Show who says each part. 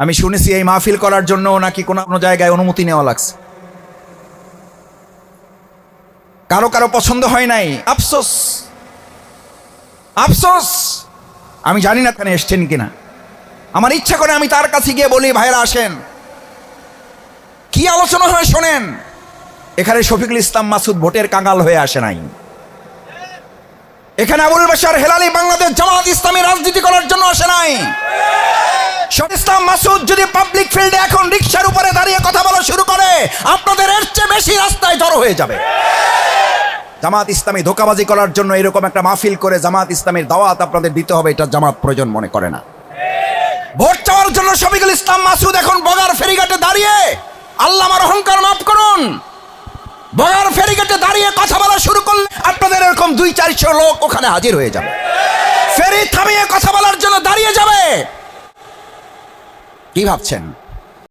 Speaker 1: আমি শুনেছি এই মাহফিল করার জন্য নাকি কোনো কোনো জায়গায় অনুমতি নেওয়া লাগছে। কারও কারও পছন্দ হয় নাই। আফসোস। আফসোস। আমি জানি না এখানে এসছেন কিনা। আমার ইচ্ছা করে আমি তার কাছে গিয়ে বলি ভাইরা আসেন। কি আলোচনা হয় শোনেন। এখানে শফিকুল ইসলাম মাসুদ ভোটের কাঙাল হয়ে আসে নাই। এখানে আবুল বাশার হেলালি বাংলাদেশ জামাত ইসলামী রাজনীতি করার জন্য আসে নাই। ইসলাম মাসুদ যদি পাবলিক ফিল্ডে এখন রিক্সার উপরে দাঁড়িয়ে কথা বলা শুরু করে, আপনাদের এর চেয়ে বেশি রাস্তায় জড়ো হয়ে যাবে। জামাত ইসলামী ধোকাবাজি করার জন্য এরকম একটা মাহফিল করে জামাত ইসলামের দাওয়াত আপনাদের দিতে হবে, এটা জামাত প্রয়োজন মনে করে না। ভোট চাওয়ার জন্য শফিকুল ইসলাম মাসুদ এখন বগার ফেরিঘাটে দাঁড়িয়ে, আল্লাহ আমার অহংকার মাফ করুন। বগার ফেরিঘাটে দাঁড়িয়ে কথা বলা শুরু করলে আপনাদের এরকম দুই চারশো লোক ওখানে হাজির হয়ে যাবে। ফেরি থামিয়ে কথা বলার জন্য দাঁড়িয়ে কি ভাবছেন